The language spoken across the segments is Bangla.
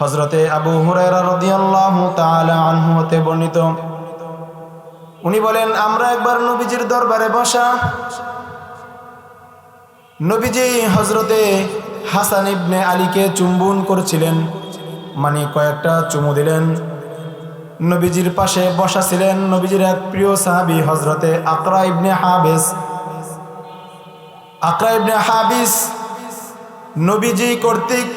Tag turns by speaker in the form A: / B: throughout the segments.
A: হজরতে আবু হুরায়রা বর্ণিত। উনি বলেন, আমরা একবার নবীজির দরবারে বসা, নবীজি হজরতে হাসান ইবনে আলীকে চুম্বন করছিলেন মানে কয়েকটা চুমু দিলেন। নবীজির পাশে বসা ছিলেন নবীজির এক প্রিয় সাহাবি হজরতে আকরা ইবনে হাবেস। আকরা ইবনে হাবিস নবীজি কর্তৃক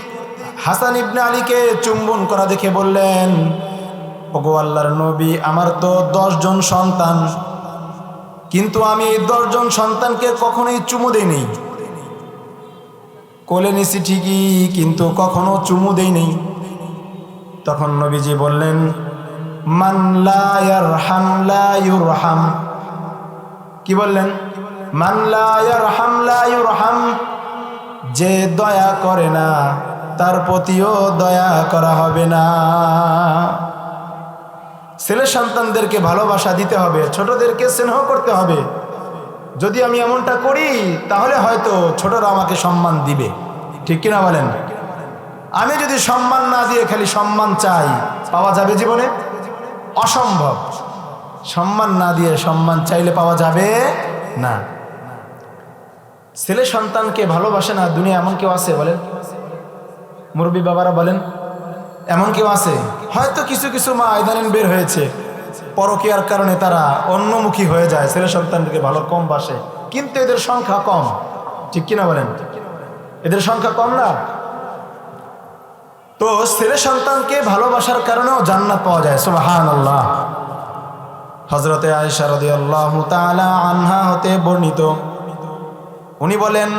A: হাসান ইবনে আলীকে চুম্বন করা দেখে বললেন, ওগো আল্লাহর নবী, আমার তো দশজন সন্তান। কিন্তু আমি এই দশজন সন্তানকে কখনোই চুমু দেইনি। কোলে নিছি ঠিকই, কিন্তু কখনো চুমু দেইনি। তখন নবীজি বললেন, মান ইউরহাম। কি বললেন? মান ইউরহাম। যে দয়া করে না তার প্রতিও দয়া করা হবে না। ছেলে সন্তানদেরকে ভালোবাসা দিতে হবে, ছোটদেরকে স্নেহ করতে হবে। যদি আমি এমনটা করি, তাহলে হয়তো ছোটরা আমাকে সম্মান দিবে। ঠিক কিনা বলেন? আমি যদি সম্মান না দিয়ে খালি সম্মান চাই, পাওয়া যাবে জীবনে? অসম্ভব। সম্মান না দিয়ে সম্মান চাইলে পাওয়া যাবে না। ছেলে সন্তানকে ভালোবাসে না, দুনিয়া এমন কেউ আছে বলেন? মুরব্বী বাবারা বলেন, এমন কেউ আছে? হয়তো কিছু কিছু মা ইদানিং বের হয়েছে। পরকীয়ার কারণে তারা অন্যমুখী হয়ে যায়, ছেলে সন্তানকে ভালো কম বাসে। কিন্তু এদের সংখ্যা কম। ঠিক কিনা বলেন? এদের সংখ্যা কম না? তো ছেলে সন্তানকে ভালোবাসার কারণেও জান্নাত পাওয়া যায় সুবাহান আল্লাহ হজরতে আয়সা রদি আল্লাহ আনহা হতে বর্ণিত। উনি বলেন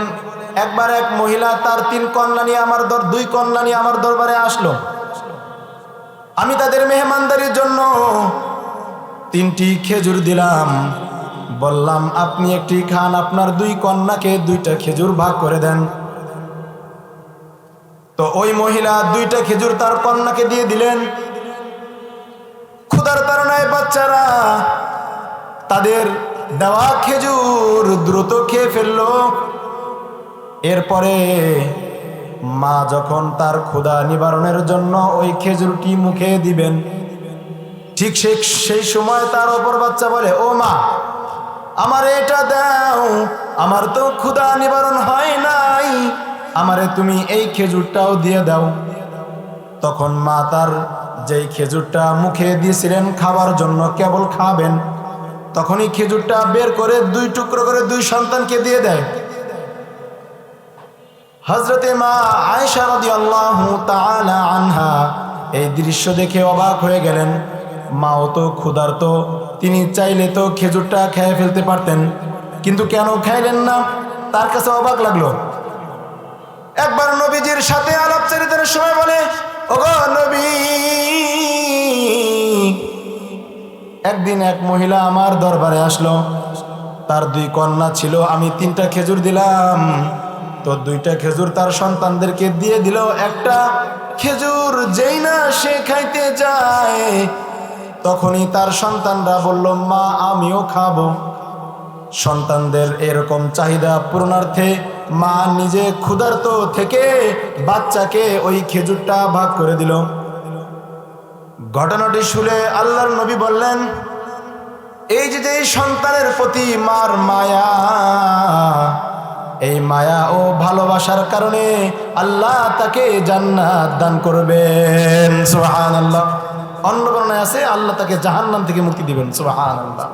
A: একবার এক মহিলা তার তিন কন্যা নিয়ে আমার দর, দুই কন্যা নিয়ে আমার দরবারে আসলো। আমি তাদের মেহমানদারির জন্য তিনটি খেজুর দিলাম। বললাম, আপনি একটি খান, আপনার দুই কন্যাকে দুইটা খেজুর ভাগ করে দেন। তো ওই মহিলা দুইটা খেজুর তার কন্যাকে দিয়ে দিলেন। ক্ষুদার তারণায় বাচ্চারা তাদের দেওয়া খেজুর দ্রুত খেয়ে ফেলল। এরপরে মা যখন তার ক্ষুধা নিবারণের জন্য ওই খেজুরটি মুখে দিবেন, ঠিক সে সেই সময় তার অপর বাচ্চা বলে, ও মা, আমার এটা দাও, আমার তো ক্ষুধা নিবারণ হয় নাই, আমারে তুমি এই খেজুরটাও দিয়ে দাও। তখন মা তার যেই খেজুরটা মুখে দিয়েছিলেন খাবার জন্য কেবল খাবেন, তখনই খেজুরটা বের করে দুই টুকরো করে দুই সন্তানকে দিয়ে দেয়। হজরতে মা আয়সা রদি আল্লাহ আনহা এই দৃশ্য দেখে অবাক হয়ে গেলেন। মাও তো ক্ষুধার্ত, তিনি চাইলে তো খেজুরটা খেয়ে ফেলতে পারতেন, কিন্তু কেন খাইলেন না? তার কাছে অবাক লাগল। একবার নবীজির সাথে আলাপ আলাপচারিতার সময় বলে, ওগো নবী, একদিন এক মহিলা আমার দরবারে আসলো। তার দুই কন্যা ছিল, আমি তিনটা খেজুর দিলাম। তো দুইটা খেজুর তার সন্তানদেরকে দিয়ে দিল। একটা খেজুর যেই না সে খাইতে যায় তখনই তার সন্তানরা বলল, মা, আমিও খাব। সন্তানদের এরকম চাহিদা পূরণার্থে মা নিজে ক্ষুধার্ত থেকে বাচ্চাকে ওই খেজুরটা ভাগ করে দিল। ঘটনাটি শুনে আল্লাহর নবী বললেন, এই যে সন্তানের প্রতি মার মায়া এই মায়া ও ভালোবাসার কারণে আল্লাহ তাকে জান্নাত দান করবেন। সুহান আল্লাহ অন্য বর্ণায় আছে, আল্লাহ তাকে জাহান্নাম থেকে মুক্তি দিবেন। সুহান আল্লাহ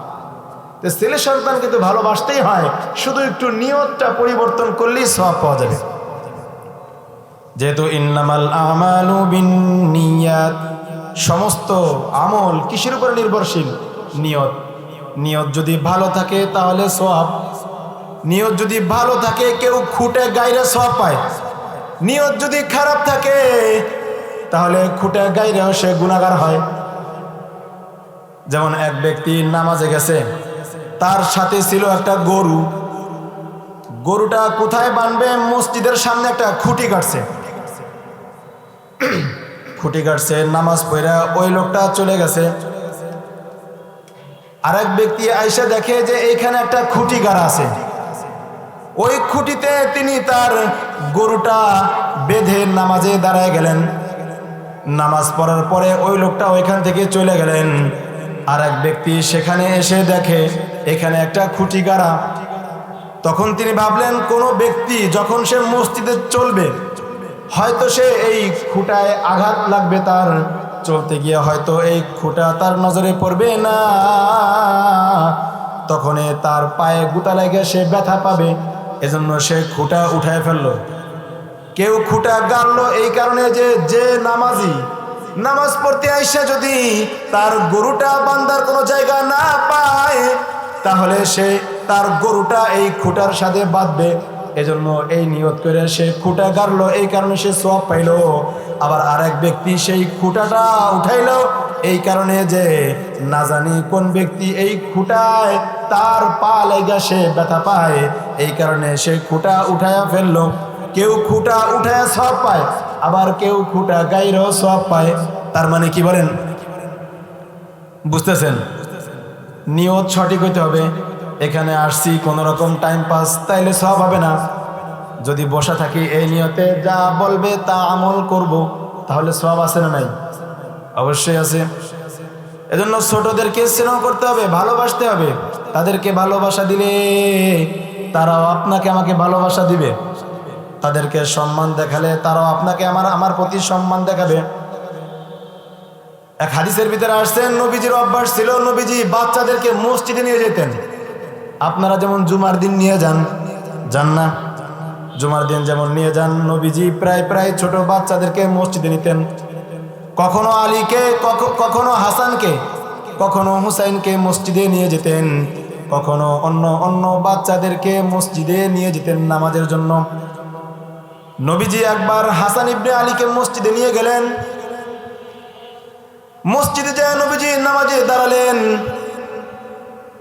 A: তো ছেলে সন্তান কিন্তু ভালোবাসতেই হয়, শুধু একটু নিয়তটা পরিবর্তন করলেই সব পাওয়া যাবে। যেহেতু ইন্নামাল আমালু বিন্নিয়াত, সমস্ত আমল কিসের উপরে নির্ভরশীল? নিয়ত। নিয়ত যদি ভালো থাকে তাহলে সব নিয়ত যদি ভালো থাকে, কেউ খুঁটে গাইরে সব পায়। নিয়ত যদি খারাপ থাকে, তাহলে খুঁটে গাইরেও সে গুণাগার হয়। যেমন এক ব্যক্তি নামাজে গেছে, তার সাথে ছিল একটা গরু। গরুটা কোথায় বানবে? মসজিদের সামনে একটা খুঁটি কাটছে। খুঁটি কাটছে, নামাজ পড়া ওই লোকটা চলে গেছে। আরেক ব্যক্তি আইসা দেখে যে এইখানে একটা খুঁটি গাড়া আছে। ওই খুঁটিতে তিনি তার গরুটা বেঁধে নামাজে দাঁড়ায় গেলেন। নামাজ পড়ার পরে ওই লোকটা ওইখান থেকে চলে গেলেন। আর এক ব্যক্তি সেখানে এসে দেখে, এখানে একটা খুঁটি গাড়া। তখন তিনি ভাবলেন, কোনো ব্যক্তি যখন সে মসজিদে চলবে, হয়তো সে এই খুঁটায় আঘাত লাগবে তার। চলতে গিয়ে হয়তো এই খুঁটা তার নজরে পড়বে না। তখন তার পায়ে গুতা লেগে সে ব্যথা পাবে। এজন্য সে খুঁটা উঠায় ফেলল। কেউ খুঁটা গাড়লো এই কারণে যে যে নামাজি, নামাজ পড়তে আইসা যদি তার গরুটা বান্দার কোনো জায়গা না পায়, তাহলে সে তার গরুটা এই খুঁটার সাথে বাঁধবে। এজন্য এই নিয়ত করে সে খুঁটা গাড়লো, এই কারণে সে সব পাইলো। আবার আরেক ব্যক্তি সেই খুঁটাটা উঠাইলো এই কারণে যে না জানি কোন ব্যক্তি এই খুঁটায় তার পা লেগে সে ব্যথা পায়, এই কারণে সে খুঁটা উঠায়া ফেলল। কেউ খুঁটা উঠায় সব পায়, আবার কেউ খুঁটা গাইরও সব পায়। তার মানে কি বলেন? বুঝতেছেন? নিয়ত সঠিক হইতে হবে। এখানে আসছি কোনো রকম টাইম পাস তাইলে সব হবে না। যদি বসা থাকি এই নিয়তে যা বলবে তা আমল করব, তাহলে সব আছে না নাই? অবশ্যই আছে। এজন্য ছোটদেরকে স্নেহ করতে হবে, ভালোবাসতে হবে। তাদেরকে ভালোবাসা দিলে তারাও আপনাকে আমাকে ভালোবাসা দিবে। তাদেরকে সম্মান দেখালে তারাও আপনাকে আমার আমার প্রতি সম্মান দেখাবে। এক হাদিসের ভিতরে আসছেন, নবীজির অভ্যাস ছিল নবীজি বাচ্চাদেরকে মসজিদে নিয়ে যেতেন। আপনারা যেমন জুমার দিন নিয়ে যান যান না? জুমার দিন যেমন নিয়ে যান, নবীজি প্রায় প্রায় ছোট বাচ্চাদেরকে মসজিদে নিতেন। কখনো আলীকে, কখ- কখনো হাসানকে, কখনো হুসাইনকে মসজিদে নিয়ে যেতেন, কখনো অন্য অন্য বাচ্চাদেরকে মসজিদে নিয়ে যেতেন নামাজের জন্য। নবীজি একবার হাসান ইবনে আলীকে মসজিদে নিয়ে গেলেন। মসজিদে যায় নবীজি নামাজে দাঁড়ালেন।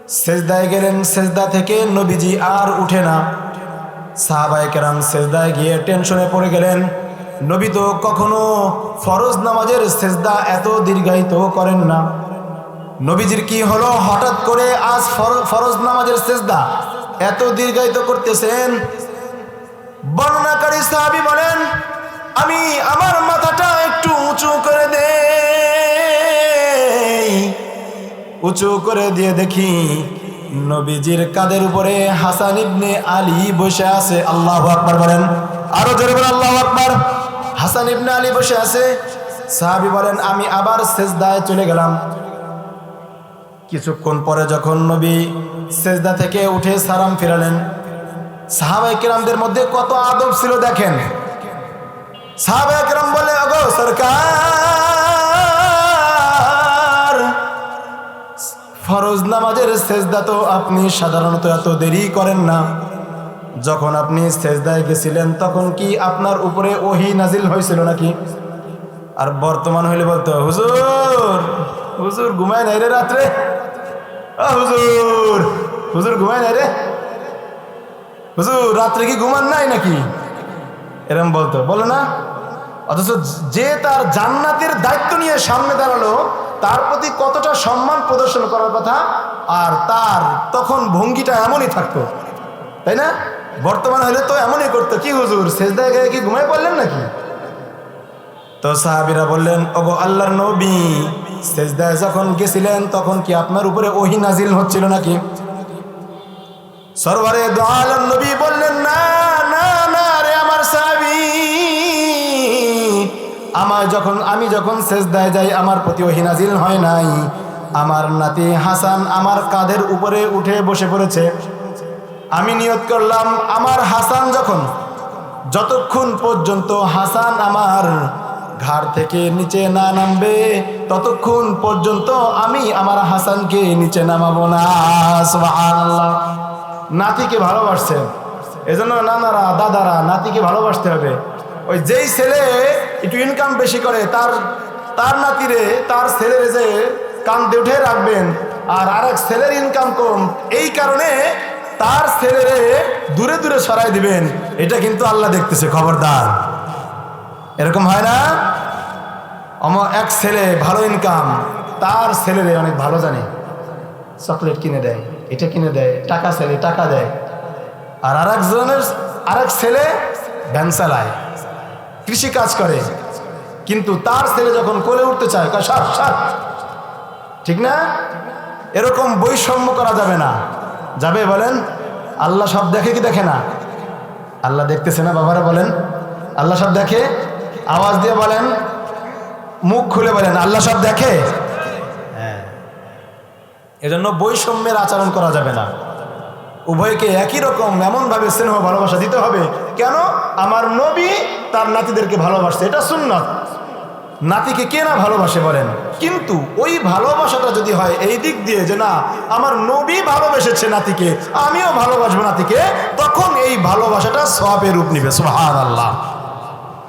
A: সেজদায় গেলেন, সেজদা থেকে নবীজি আর উঠে না। সাহাবায়ে কেরাম সেজদায় গিয়ে টেনশনে পড়ে গেলেন। নবী তো কখনো ফরজ নামাজের সেজদা এত দীর্ঘায়িত করেন না। নবীজির কি হলো? হঠাৎ করে আজ ফর- ফরজ নামাজের সেজদা এত দীর্ঘায়িত করতেছেন? বর্ণনাকারী সাহাবি বলেন, আমি আমার মাথাটা একটু উঁচু করে দে উঁচু করে দিয়ে দেখি নবীজির কাদের উপরে হাসান ইবনে আলী বসে আছে। আল্লাহ আকবার বলেন। আরও জোরে আল্লাহ হাসান ইবনে আলী বসে আছে। সাহাবি বলেন, আমি আবার সেজদায় চলে গেলাম। কিছুক্ষণ পরে যখন নবী সেজদা থেকে উঠে সালাম ফিরালেন সাহাবাই কিরামদের মধ্যে কত আদব ছিল দেখেন। সাহাবাই কিরাম বলে অগো সরকার, ফরজ নামাজের সেজদা তো আপনি সাধারণত এত দেরি করেন না। যখন আপনি সেজদায় গেছিলেন, তখন কি আপনার উপরে ওহি নাজিল হয়েছিল নাকি? আর বর্তমান হইলে বলতো, হুজুর হুজুর ঘুমায় নাই রে রাত্রে। হুজুর হুজুর ঘুমায় নাই রে। হুজুর, রাত্রে কি ঘুমান নাই নাকি? এরম বলতো। বলো না, অথচ যে তার জান্নাতের দায়িত্ব নিয়ে সামনে দাঁড়াল, তার প্রতি কতটা সম্মান প্রদর্শন করার কথা, আর তার তখন ভঙ্গিটা এমনই থাকতো। তাই না? বর্তমান হলে তো এমনই করতো। কি হুজুর শেষ জায়গায় কি ঘুমায় পড়লেন নাকি? তো সাহাবিরা বললেন, ওগো আল্লাহর নবী, সেজদায় যখন গেছিলেন, তখন কি আপনার উপরে ওহি নাজিল হচ্ছিল নাকি? সরবারে দোয়ালাম নবী বললেন, না না না রে আমার সাহাবি। আমার যখন, আমি যখন সেজদায় যাই, আমার প্রতি ওহি নাজিল হয় নাই। আমার নাতি হাসান আমার কাঁধের উপরে উঠে বসে পড়েছে। আমি নিয়ত করলাম, আমার হাসান যখন, যতক্ষণ পর্যন্ত হাসান আমার ঘাড় থেকে নিচে না নামবে, ততক্ষণ পর্যন্ত আমি আমার হাসানকে নিচে নামাবো না। নাতিকে ভালোবাসছেন এজন্য নানারা, দাদারা নাতিকে ভালোবাসতে হবে। ওই যেই ছেলে একটু ইনকাম বেশি করে, তার তার নাতিরে, তার ছেলের যে কান্দে উঠে রাখবেন, আর আরেক ছেলের ইনকাম কম, এই কারণে তার ছেলেরে দূরে দূরে সরাই দিবেন। এটা কিন্তু আল্লাহ দেখতেছে, খবরদার। এরকম হয় না? আমার এক ছেলে ভালো ইনকাম তার ছেলেরে অনেক ভালো জানে। চকলেট কিনে দেয়, এটা কিনে দেয়, টাকা ছেলে, টাকা দেয়। আর আর একজনের আর এক ছেলে ভ্যান চালায়, কৃষি কাজ করে। কিন্তু তার ছেলে যখন কোলে উঠতে চায় সাত সাত ঠিক না? এরকম বৈষম্য করা যাবে না। যাবে বলেন? আল্লাহ সব দেখে কি দেখে না? আল্লাহ দেখতেছে না, বাবারা বলেন। আল্লাহ সব দেখে? আওয়াজ দিয়ে বলেন। মুখ খুলে বলেন, আল্লাহ সব দেখে? হ্যাঁ। এজন্য বৈষম্যের আচরণ করা যাবে না। উভয়কে একই রকম, এমনভাবে স্নেহ, ভালোবাসা দিতে হবে। কেন? আমার নবী তার নাতিদেরকে ভালোবাসছে, এটা সুন্নত। নাতিকে কে না ভালোবাসে বলেন? কিন্তু ওই ভালোবাসাটা যদি হয়, এই দিক দিয়ে যে না, আমার নবী ভালোবেসেছে নাতিকে, আমিও ভালোবাসবো নাতিকে, তখন এই ভালোবাসাটা সবের রূপ নিবে সোহান আল্লাহ